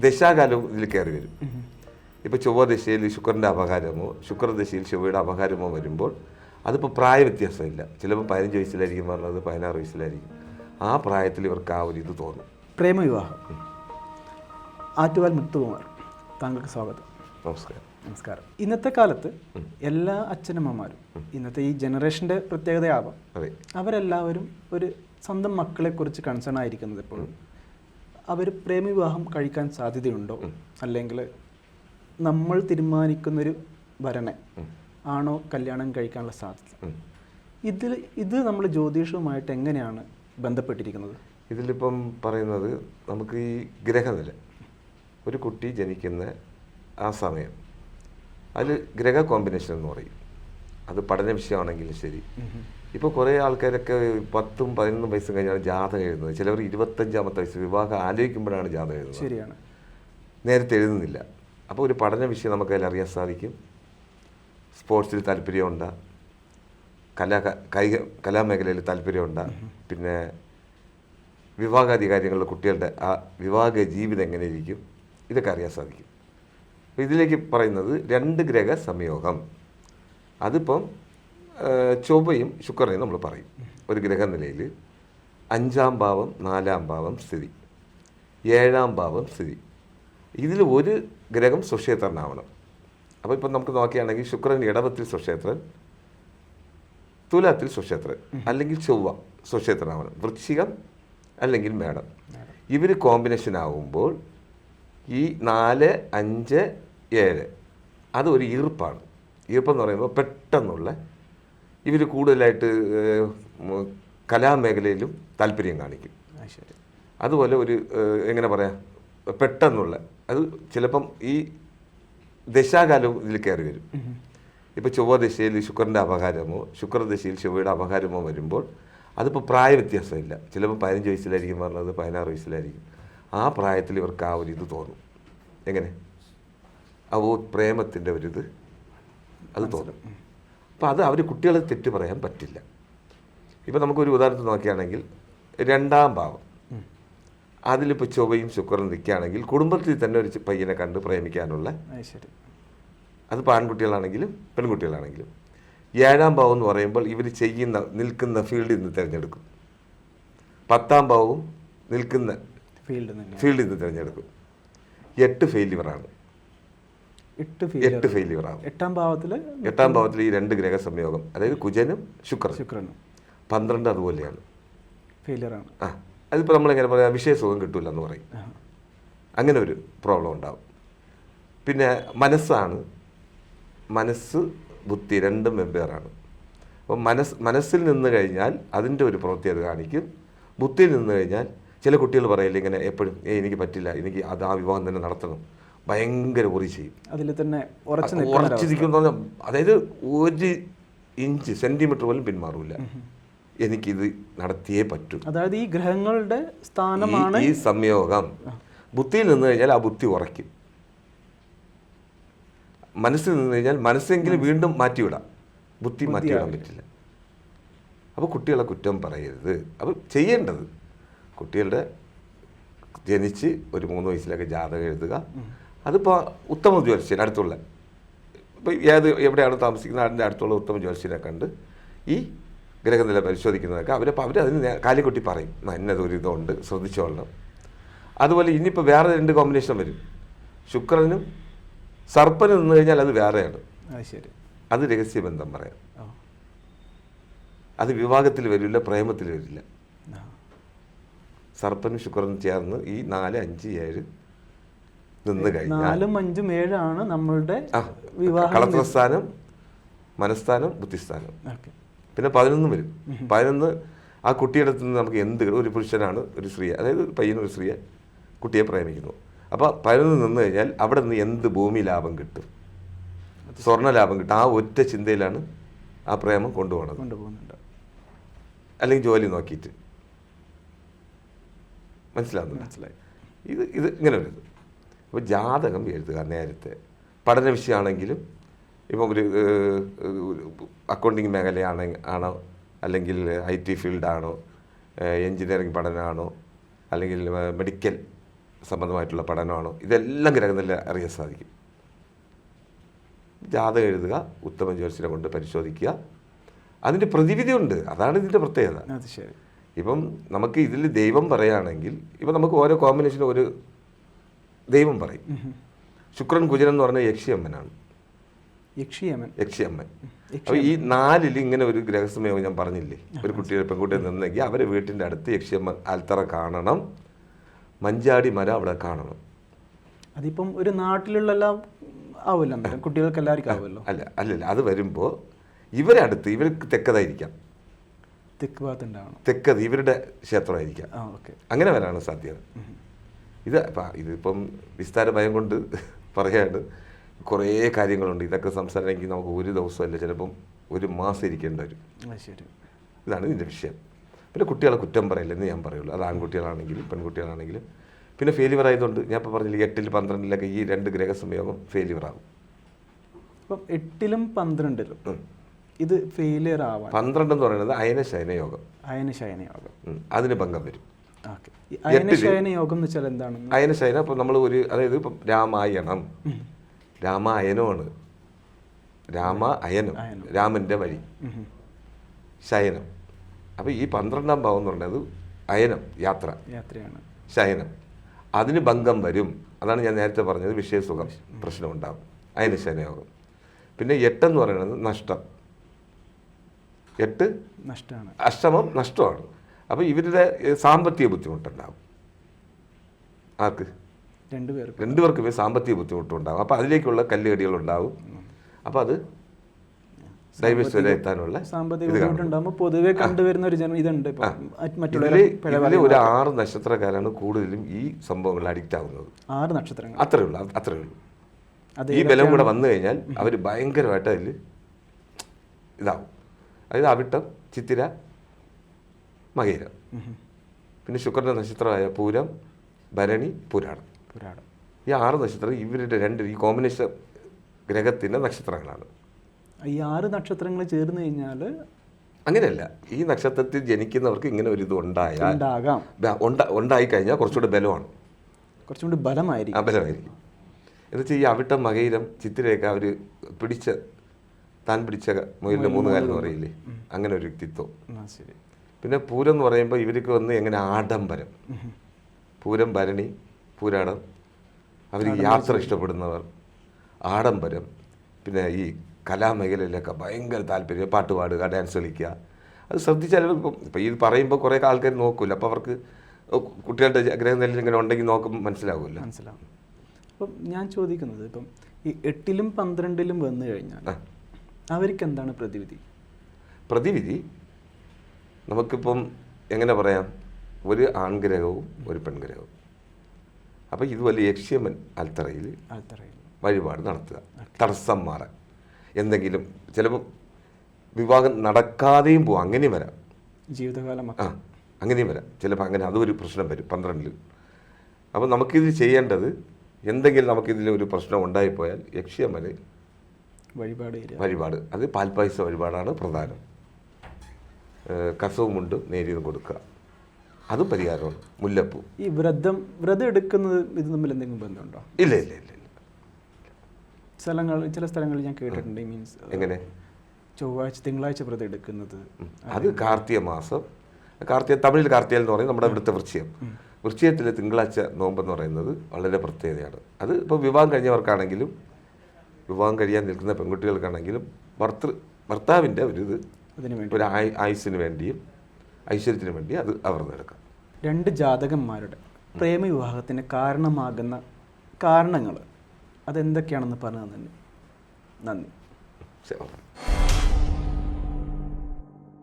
ദശാകാലവും ഇതിൽ കയറി വരും. ഇപ്പോൾ ചൊവ്വ ദശയിൽ ശുക്രന്റെ അപകാരമോ ശുക്രദശയിൽ ചൊവ്വയുടെ അപകാരമോ വരുമ്പോൾ അതിപ്പോൾ പ്രായ വ്യത്യാസമില്ല. ചിലപ്പോൾ പതിനഞ്ച് വയസ്സിലായിരിക്കും പറഞ്ഞത് പതിനാറ് വയസ്സിലായിരിക്കും. ആ പ്രായത്തിൽ ഇവർക്ക് ആ ഒരു ഇത് തോന്നും. പ്രേമവിവാഹം. ആറ്റുകാൽ മുത്തുകുമാർ താങ്കൾക്ക് സ്വാഗതം. നമസ്കാരം. നമസ്കാരം. ഇന്നത്തെ കാലത്ത് എല്ലാ അച്ഛനമ്മമാരും ഇന്നത്തെ ഈ ജനറേഷന്റെ പ്രത്യേകതയാവാം അവരെല്ലാവരും ഒരു സ്വന്തം മക്കളെക്കുറിച്ച് കൺസേൺ ആയിരിക്കുന്നത് എപ്പോഴും. അവർ പ്രേമവിവാഹം കഴിക്കാൻ സാധ്യതയുണ്ടോ? അല്ലെങ്കിൽ നമ്മൾ തീരുമാനിക്കുന്നൊരു വരനെ ആണോ കല്യാണം കഴിക്കാനുള്ള സാധ്യത. ഇതിൽ ഇത് നമ്മൾ ജ്യോതിഷവുമായിട്ട് എങ്ങനെയാണ് ബന്ധപ്പെട്ടിരിക്കുന്നത്? ഇതിലിപ്പം പറയുന്നത് നമുക്ക് ഈ ഗ്രഹനില. ഒരു കുട്ടി ജനിക്കുന്ന ആ സമയം. അതിൽ ഗ്രഹ കോമ്പിനേഷൻ എന്ന് പറയും. അത് പഠന വിഷയമാണെങ്കിലും ശരി. ഇപ്പോൾ കുറേ ആൾക്കാരൊക്കെ പത്തും പതിനൊന്നും വയസ്സും കഴിഞ്ഞാണ് ജാതകം എഴുതുന്നത്. ചിലവർ ഇരുപത്തഞ്ചാമത്തെ വയസ്സ് വിവാഹം ആലോചിക്കുമ്പോഴാണ് ജാതകം എഴുതുന്നത്. ശരിയാണ്. നേരത്തെ എഴുതുന്നില്ല. അപ്പോൾ ഒരു പഠന വിഷയം നമുക്ക് അതിൽ അറിയാൻ സാധിക്കും. സ്പോർട്സിൽ താല്പര്യമുണ്ട്. കലാ കായിക കലാമേഖലയിൽ താല്പര്യമുണ്ട്. പിന്നെ വിവാഹാധികാരികളുടെ കുട്ടികളുടെ ആ വിവാഹ ജീവിതം എങ്ങനെ ഇരിക്കും ഇതൊക്കെ അറിയാൻ സാധിക്കും. ഇതിലേക്ക് പറയുന്നത് രണ്ട് ഗ്രഹ സംയോഗം. അതിപ്പം ചൊവ്വയും ശുക്രനെയും നമ്മൾ പറയും. ഒരു ഗ്രഹനിലയിൽ അഞ്ചാം ഭാവം നാലാം ഭാവം സ്ഥിതി ഏഴാം ഭാവം സ്ഥിതി. ഇതിൽ ഒരു ഗ്രഹം സ്വക്ഷേത്രനാവണം. അപ്പോൾ ഇപ്പം നമുക്ക് നോക്കുകയാണെങ്കിൽ ശുക്രൻ ഇടവത്തിൽ സ്വക്ഷേത്രൻ തുലാത്തിൽ സ്വക്ഷേത്രൻ അല്ലെങ്കിൽ ചൊവ്വ സ്വക്ഷേത്രനാവണം. വൃശ്ചികം അല്ലെങ്കിൽ മേടം. ഇവർ കോമ്പിനേഷൻ ആകുമ്പോൾ ഈ നാല് അഞ്ച് ഏഴ് അത് ഒരു ഈർപ്പാണ്. ഈർപ്പെന്ന് പറയുമ്പോൾ പെട്ടെന്നുള്ള ഇവർ കൂടുതലായിട്ട് കലാമേഖലയിലും താല്പര്യം കാണിക്കും. അതുപോലെ ഒരു എങ്ങനെ പറയാ പെട്ടെന്നുള്ള അത് ചിലപ്പം ഈ ദശാകാലവും ഇതിൽ കയറി വരും. ഇപ്പോൾ ചൊവ്വ ദശയിൽ ശുക്രന്റെ അപകാരമോ ശുക്രദശയിൽ ചൊവ്വയുടെ അപകാരമോ വരുമ്പോൾ അതിപ്പോൾ പ്രായ വ്യത്യാസമില്ല. ചിലപ്പോൾ പതിനഞ്ച് വയസ്സിലായിരിക്കും പറഞ്ഞത് പതിനാറ് വയസ്സിലായിരിക്കും. ആ പ്രായത്തിൽ ഇവർക്ക് ആ ഒരു ഇത് തോന്നും. എങ്ങനെ? ആ ഓ പ്രേമത്തിന്റെ ഒരിത് അത് തോന്നും. അപ്പോൾ അത് അവർ കുട്ടികളെ തെറ്റ് പറയാൻ പറ്റില്ല. ഇപ്പം നമുക്കൊരു ഉദാഹരണത്തിന് നോക്കുകയാണെങ്കിൽ രണ്ടാം ഭാവം. അതിലിപ്പോൾ ചൊവ്വയും ശുക്രൻ നിൽക്കുകയാണെങ്കിൽ കുടുംബത്തിൽ തന്നെ ഒരു പയ്യനെ കണ്ട് പ്രേമിക്കാനുള്ള അത് ആൺകുട്ടികളാണെങ്കിലും പെൺകുട്ടികളാണെങ്കിലും. ഏഴാം ഭാവം എന്ന് പറയുമ്പോൾ ഇവർ ചെയ്യുന്ന നിൽക്കുന്ന ഫീൽഡിൽ നിന്ന് തിരഞ്ഞെടുക്കും. പത്താം ഭാവവും നിൽക്കുന്ന ഫീൽഡിൽ നിന്ന് തിരഞ്ഞെടുക്കും. എട്ട് ഫെയിലിയറാണ്. എട്ട് എട്ട് ഫെയിലിയർ ആവും. എട്ടാം ഭാവത്തിൽ എട്ടാം ഭാവത്തിൽ ഈ രണ്ട് ഗ്രഹ സംയോഗം അതായത് കുജനും ശുക്രനും. ശുക്രനും. പന്ത്രണ്ട് അതുപോലെയാണ്. ഫെയിലിയർ ആണ്. ആ അതിപ്പോൾ നമ്മളെങ്ങനെ പറയാം വിഷയസുഖം കിട്ടില്ല എന്ന് പറയും. അങ്ങനെ ഒരു പ്രോബ്ലം ഉണ്ടാവും. പിന്നെ മനസ്സാണ്. മനസ്സ് ബുദ്ധി രണ്ടും വെവ്വേറാണ് അപ്പം മനസ്സ് മനസ്സിൽ നിന്ന് കഴിഞ്ഞാൽ അതിന്റെ ഒരു പ്രവൃത്തി അത് കാണിക്കും. ബുദ്ധിയിൽ നിന്ന് കഴിഞ്ഞാൽ ചില കുട്ടികൾ പറയില്ല ഇങ്ങനെ എപ്പോഴും ഏ എനിക്ക് പറ്റില്ല എനിക്ക് അത് ആ വിവാഹം തന്നെ നടത്തണം. ഭയങ്കര ഉറി ചെയ്യും. അതിൽ തന്നെ ഉറച്ചിരിക്കുന്ന ഉറച്ചു അതായത് ഒരു ഇഞ്ച് സെന്റിമീറ്റർ പോലും പിന്മാറില്ല എനിക്കിത് നടത്തിയേ പറ്റൂ. അതായത് ഈ ഗ്രഹങ്ങളുടെ സ്ഥാനമാണ് ഈ സംയോഗം. ബുദ്ധിയിൽ നിന്ന് കഴിഞ്ഞാൽ ആ ബുദ്ധി ഉറയ്ക്കും. മനസ്സിൽ നിന്ന് കഴിഞ്ഞാൽ മനസ്സെങ്കിലും വീണ്ടും മാറ്റിവിടാം. ബുദ്ധി മാറ്റിവിടാൻ പറ്റില്ല. അപ്പോൾ കുട്ടികളെ കുറ്റം പറയരുത്. അപ്പോൾ ചെയ്യേണ്ടത് കുട്ടികളുടെ ജനിച്ച് ഒരു മൂന്ന് വയസ്സിലൊക്കെ ജാതകം എഴുതുക. അതിപ്പോൾ ഉത്തമ ജ്യോത്സ്യൻ അടുത്തുള്ള ഇപ്പോൾ ഏത് എവിടെയാണ് താമസിക്കുന്നത് അതിന്റെ അടുത്തുള്ള ഉത്തമ ജ്യോത്സ്യനെ കണ്ട് ഈ ഗ്രഹനില പരിശോധിക്കുന്നതൊക്കെ അവരപ്പോൾ അവർ അതിന് കാലിക്കുട്ടി പറയും "ആ, ഇന്നത് ഒരു ഇതുണ്ട് ശ്രദ്ധിച്ചോളണം. അതുപോലെ ഇനിയിപ്പോൾ വേറെ രണ്ട് കോമ്പിനേഷൻ വരും. ശുക്രനും സർപ്പനും നിന്ന് കഴിഞ്ഞാൽ അത് വേറെയാണ്. അത് ശരി. അത് രഹസ്യബന്ധം പറയാം. അത് വിവാഹത്തിൽ വരില്ല പ്രേമത്തിൽ വരില്ല. സർപ്പനും ശുക്രനും ചേർന്ന് ഈ നാല് അഞ്ച് ഏഴ് നിന്ന് കഴിഞ്ഞാൽ നാലും അഞ്ചും ഏഴാണ് നമ്മളുടെ കളത്രസ്ഥാനം മനസ്ഥാനം ബുദ്ധിസ്ഥാനം. പിന്നെ പതിനൊന്ന് വരും. പതിനൊന്ന് ആ കുട്ടിയുടെ അടുത്ത് നിന്ന് നമുക്ക് എന്ത് ഒരു പുരുഷനാണ് ഒരു സ്ത്രീയെ അതായത് ഒരു പയ്യൻ ഒരു സ്ത്രീയെ കുട്ടിയെ പ്രേമിക്കുന്നു. അപ്പോൾ പതിനൊന്ന് നിന്ന് കഴിഞ്ഞാൽ അവിടെ നിന്ന് എന്ത് ഭൂമി ലാഭം കിട്ടും? സ്വർണ ലാഭം കിട്ടും. ആ ഒറ്റ ചിന്തയിലാണ് ആ പ്രേമം കൊണ്ടുപോകുന്നത് കൊണ്ടുപോകുന്നുണ്ട്. അല്ലെങ്കിൽ ജോലി നോക്കിയിട്ട്. മനസ്സിലാവുന്നു മനസ്സിലായി. ഇത് ഇത് ഇങ്ങനെ ഇത് അപ്പോൾ ജാതകം എഴുതുക നേരത്തെ. പഠന വിഷയമാണെങ്കിലും ഇപ്പോൾ ഒരു അക്കൗണ്ടിങ് മേഖലയാണ് ആണോ? അല്ലെങ്കിൽ ഐ ടി ഫീൽഡാണോ? എൻജിനീയറിംഗ് പഠനമാണോ? അല്ലെങ്കിൽ മെഡിക്കൽ സംബന്ധമായിട്ടുള്ള പഠനമാണോ? ഇതെല്ലാം ഗ്രഹനില അറിയാൻ സാധിക്കും. ജാതകം എഴുതുക ഉത്തമ ജ്യോതിഷനെ കൊണ്ട് പരിശോധിക്കുക. അതിന്റെ പ്രതിവിധിയുണ്ട് അതാണ് ഇതിന്റെ പ്രത്യേകത. ഇപ്പം നമുക്ക് ഇതിൽ ദൈവം പറയുകയാണെങ്കിൽ ഇപ്പം നമുക്ക് ഓരോ കോമ്പിനേഷനും ഒരു ദൈവം പറയും. ശുക്രൻ കുജൻ എന്ന് പറഞ്ഞ യക്ഷിയമ്മനാണ്. യക്ഷിയമ്മൻ. യക്ഷിയമ്മൻ. അപ്പോൾ ഈ നാലിൽ ഇങ്ങനെ ഒരു ഗ്രഹസമയം ഞാൻ പറഞ്ഞില്ലേ? ഒരു കുട്ടിയെ പെൺകുട്ടിയെ നിന്നെങ്കിൽ അവരെ വീട്ടിന്റെ അടുത്ത് യക്ഷിയമ്മ ആൽത്തറ കാണണം. മഞ്ചാടി മര അവിടെ കാണണം. അതിപ്പം ഒരു നാട്ടിലുള്ള എല്ലാം ആവുമല്ലോ കുട്ടികൾക്ക് എല്ലാവർക്കും ആവുമല്ലോ? അല്ല അല്ലല്ല അത് വരുമ്പോ ഇവരെ അടുത്ത് ഇവർക്ക് തെക്കതായിരിക്കാം. തെക്ക് ഭാഗത്ത് ഉണ്ടാവണം തെക്കത് ഇവരുടെ ക്ഷേത്രമായിരിക്കാം. അങ്ങനെ വരാനാണ് സാധ്യത. ഇത് ഇതിപ്പം വിസ്താര ഭയം കൊണ്ട് പറയാണ്. കുറേ കാര്യങ്ങളുണ്ട്. ഇതൊക്കെ സംസാരിക്കണമെങ്കിൽ നമുക്ക് ഒരു ദിവസമല്ല ചിലപ്പം ഒരു മാസം ഇരിക്കേണ്ടി വരും. ശരി. ഇതാണ് ഇതിന്റെ വിഷയം. പിന്നെ കുട്ടികളെ കുറ്റം പറയില്ലെന്ന് ഞാൻ പറയുള്ളൂ. അത് ആൺകുട്ടികളാണെങ്കിലും പെൺകുട്ടികളാണെങ്കിലും. പിന്നെ ഫെയിലിയർ ആയതുകൊണ്ട് ഞാൻ ഇപ്പോൾ പറഞ്ഞില്ല എട്ടിൽ പന്ത്രണ്ടിലൊക്കെ ഈ രണ്ട് ഗ്രഹ സംയോഗം ഫെയിലിയർ ആകും അപ്പം എട്ടിലും പന്ത്രണ്ടിലും. ഇത് ഫെയിലിയർ ആവാം പന്ത്രണ്ട് എന്ന് പറയുന്നത് അയന ശയന യോഗം അയന ശയന യോഗം അതിന് ഭംഗം വരും. ഈ യോഗം എന്ന് വെച്ചാൽ എന്താണെന്ന് അയന ശയന നമ്മൾ ഒരു അതായത് ഇപ്പം രാമായണം. രാമായനമാണ് രാമ അയനം. രാമന്റെ രാമന്റെ വഴി. ശയനം. അപ്പോൾ ഈ പന്ത്രണ്ടാം ഭാവം എന്ന് പറയുന്നത് അയനം യാത്ര. യാത്രയാണ്. ശയനം. അതിന് ഭംഗം വരും. അതാണ് ഞാൻ നേരത്തെ പറഞ്ഞത് വിഷയസുഖം പ്രശ്നമുണ്ടാകും അതിന് ശനയോഗം പിന്നെ എട്ടെന്ന് പറയുന്നത് നഷ്ടം. എട്ട് നഷ്ടമാണ്. അഷ്ടമം നഷ്ടമാണ്. അപ്പോൾ ഇവരുടെ സാമ്പത്തിക ബുദ്ധിമുട്ടുണ്ടാകും ആർക്ക്? രണ്ടുപേർക്ക് രണ്ടുപേർക്കും സാമ്പത്തിക ബുദ്ധിമുട്ടുണ്ടാകും അപ്പോൾ അതിലേക്കുള്ള കല്ലുകടികൾ ഉണ്ടാവും അപ്പോൾ അത് എത്താനുള്ള സാമ്പത്തിക. ബുദ്ധിമുട്ടുണ്ടാകുമ്പോൾ പൊതുവെ കണ്ടുവരുന്ന ഒരു ജനം ഇതുണ്ട് മറ്റുള്ളവരെ ഒരു ആറ് നക്ഷത്രക്കാരാണ് കൂടുതലും ഈ സംഭവങ്ങൾ അഡിക്റ്റ് ആവുന്നത്. ആറ് നക്ഷത്രങ്ങൾ. അത്രേ ഉള്ളൂ അത്രേ ഉള്ളൂ. ഈ ബലം കൂടെ വന്നു കഴിഞ്ഞാൽ അവർ ഭയങ്കരമായിട്ട് അതിൽ ഇതാവും. അതായത് അവിട്ടം ചിത്തിര മകയിരം. പിന്നെ ശുക്രന്റെ നക്ഷത്രമായ പൂരം ഭരണി പുരാണം. പുരാണം. ഈ ആറ് നക്ഷത്രം ഇവരുടെ രണ്ട് ഈ കോമ്പിനേഷൻ ഗ്രഹത്തിന്റെ നക്ഷത്രങ്ങളാണ്. ഈ ആറ് നക്ഷത്രങ്ങൾ ചേർന്ന് കഴിഞ്ഞാൽ അങ്ങനെയല്ല ഈ നക്ഷത്രത്തിൽ ജനിക്കുന്നവർക്ക് ഇങ്ങനെ ഒരു ഇത് ഉണ്ടായാൽ ഉണ്ടായി കഴിഞ്ഞാൽ കുറച്ചുകൂടി ബലമാണ്. കുറച്ചുകൂടി ബലമായിരിക്കും. ബലമായിരിക്കും. എന്നുവെച്ചാൽ ഈ അവിട്ടം മകയിരം ചിത്തിരയൊക്കെ അവർ പിടിച്ച താൻ പിടിച്ച മുയലിന്റെ മൂന്ന് കാലം എന്ന് പറയില്ലേ? അങ്ങനെ ഒരു വ്യക്തിത്വം. ശരി. പിന്നെ പൂരം എന്ന് പറയുമ്പോൾ ഇവർക്ക് വന്ന് എങ്ങനെ ആഡംബരം പൂരം ഭരണി പൂരാടം അവർ യാത്ര ഇഷ്ടപ്പെടുന്നവർ. ആഡംബരം പിന്നെ ഈ കലാമേഖലയിലൊക്കെ ഭയങ്കര താല്പര്യം. പാട്ട് പാടുക ഡാൻസ് കളിക്കുക. അത് ശ്രദ്ധിച്ചാൽ ഇപ്പം ഇപ്പം ഇത് പറയുമ്പോൾ കുറേ ആൾക്കാർ നോക്കില്ല അപ്പോൾ അവർക്ക് കുട്ടികളുടെ ഗ്രഹനില ഇങ്ങനെ ഉണ്ടെങ്കിൽ നോക്കുമ്പോൾ മനസ്സിലാവില്ല മനസ്സിലാവും. അപ്പം ഞാൻ ചോദിക്കുന്നത് ഇപ്പം ഈ എട്ടിലും പന്ത്രണ്ടിലും വന്നു കഴിഞ്ഞാൽ അവർക്ക് എന്താണ് പ്രതിവിധി? പ്രതിവിധി? നമുക്കിപ്പം എങ്ങനെ പറയാം? ഒരു ആൺഗ്രഹവും ഒരു പെൺഗ്രഹവും. അപ്പോൾ വലിയ യക്ഷ്യമൻ അൽത്തറയിൽ വഴിപാട് നടത്തുക. തടസ്സം മാറാൻ. എന്തെങ്കിലും ചിലപ്പോൾ വിവാഹം നടക്കാതെയും പോവാം. അങ്ങനെയും വരാം. ജീവിതകാലം ആ അങ്ങനെയും വരാം. ചിലപ്പോൾ അങ്ങനെ അതൊരു ഒരു പ്രശ്നം വരും പന്ത്രണ്ടിൽ. അപ്പോൾ നമുക്കിത് ചെയ്യേണ്ടത് എന്തെങ്കിലും നമുക്കിതിൽ ഒരു പ്രശ്നം ഉണ്ടായിപ്പോയാൽ യക്ഷിയമ്മന് വഴിപാട് വഴിപാട്. അത് പാൽപ്പായസ വഴിപാടാണ് പ്രധാനം. ഏഹ് കസവും മുണ്ടും നേരിയതും കൊടുക്കുക. അതും പരിഹാരമാണ്. മുല്ലപ്പൂ. ഈ വ്രതം വ്രതം എടുക്കുന്നത് ഇത് തമ്മിൽ എന്തെങ്കിലും ബന്ധമുണ്ടോ? ഇല്ല ഇല്ല ഇല്ല ഇല്ല. സ്ഥലങ്ങൾ ചില സ്ഥലങ്ങളിൽ ഞാൻ കേട്ടിട്ടുണ്ട് മീൻസ് എങ്ങനെ? ചൊവ്വാഴ്ച തിങ്കളാഴ്ച വ്രതം എടുക്കുന്നത്. അത് കാർത്തിക മാസം. കാർത്തിക തമിഴിൽ കാർത്തിക എന്ന് പറയുന്നത് നമ്മുടെ ഇവിടുത്തെ വൃശ്ചികം വൃശ്ചികത്തിലെ തിങ്കളാഴ്ച നോമ്പെന്ന് പറയുന്നത് വളരെ പ്രത്യേകതയാണ്. അത് ഇപ്പോൾ വിവാഹം കഴിഞ്ഞവർക്കാണെങ്കിലും വിവാഹം കഴിയാൻ നിൽക്കുന്ന പെൺകുട്ടികൾക്കാണെങ്കിലും ഭർത്തൃ ഭർത്താവിന്റെ ഒരു ഇത് ഒരു ആയുസിന് വേണ്ടിയും ഐശ്വര്യത്തിന് വേണ്ടി അത് അവർ നേടുക്കാം. രണ്ട് ജാതകന്മാരുടെ പ്രേമവിവാഹത്തിന് കാരണമാകുന്ന കാരണങ്ങൾ അതെന്തൊക്കെയാണെന്ന് പറഞ്ഞു തന്നെ നന്ദി. ശരി.